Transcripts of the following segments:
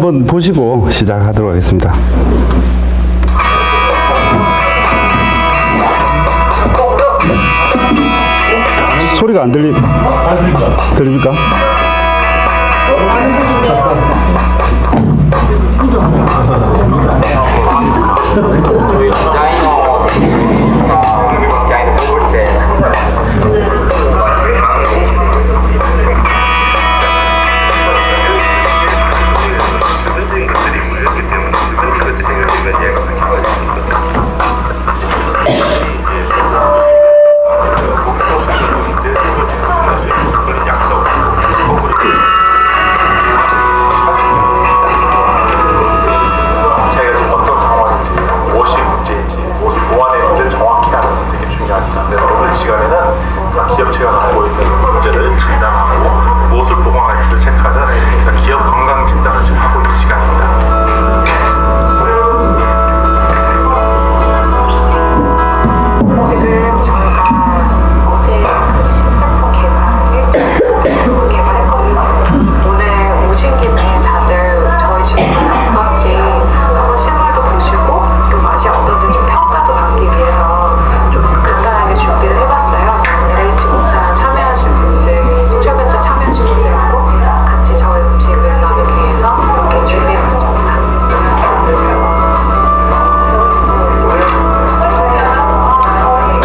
한번 보시고 시작하도록 하겠습니다. 소리가 안 들리, 들립니까?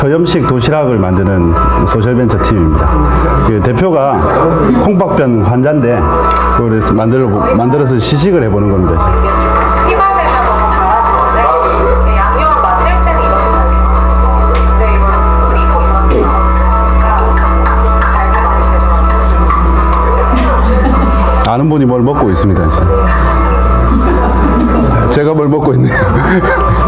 저염식 도시락을 만드는 소셜벤처 팀입니다. 그 대표가 콩박변 환자인데 그걸 만들어 만들어서 시식을 해보는 겁니다. 아는 분이 뭘 먹고 있습니다. 제가 뭘 먹고 있네요.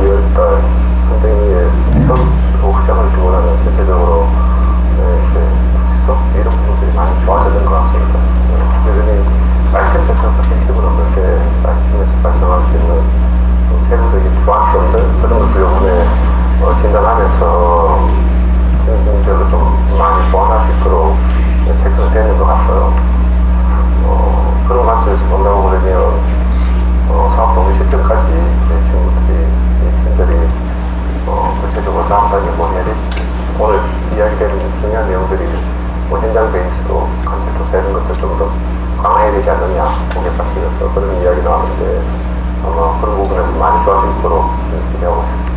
2월달 선생님의 처음 시작을 두고 나면 전체적으로 네, 이렇게 구체성 이런 부분들이 많이 좋아지는 것 같습니다. 여전히 말씀 자체가 같은 기분으로 그렇게 말씀에서 발생할 수 있는 세부적인 주안점들 그런 나왔는데 아마 그런 부분에서 많이 좋아질 거로 기대하고 있습니다.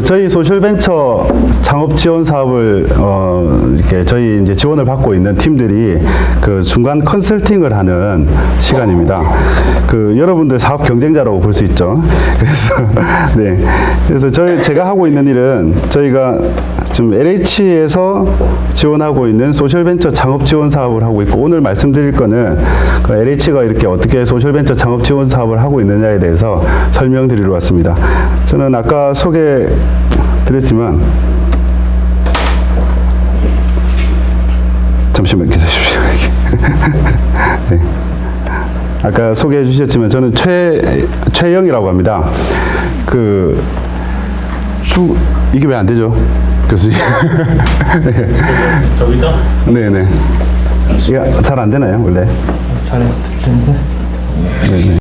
그 저희 소셜벤처 창업 지원 사업을 어 이렇게 저희 이제 지원을 받고 있는 팀들이 그 중간 컨설팅을 하는 시간입니다. 그 여러분들 사업 경쟁자라고 볼 수 있죠. 그래서 네. 그래서 저희 제가 하고 있는 일은 저희가 지금 LH에서 지원하고 있는 소셜벤처 창업 지원 사업을 하고 있고 오늘 말씀드릴 거는 그 LH가 이렇게 어떻게 소셜벤처 창업 지원 사업을 하고 있느냐에 대해서 설명드리러 왔습니다. 저는 아까 소개 드렸지만 잠시만 기다리십시오. 네. 아까 소개해 주셨지만 저는 최 최영이라고 합니다. 그 주 이게 왜 안 되죠? 교수님. 저기죠? 네네. 이게 잘 안 되나요 원래? 잘했는데. 네네.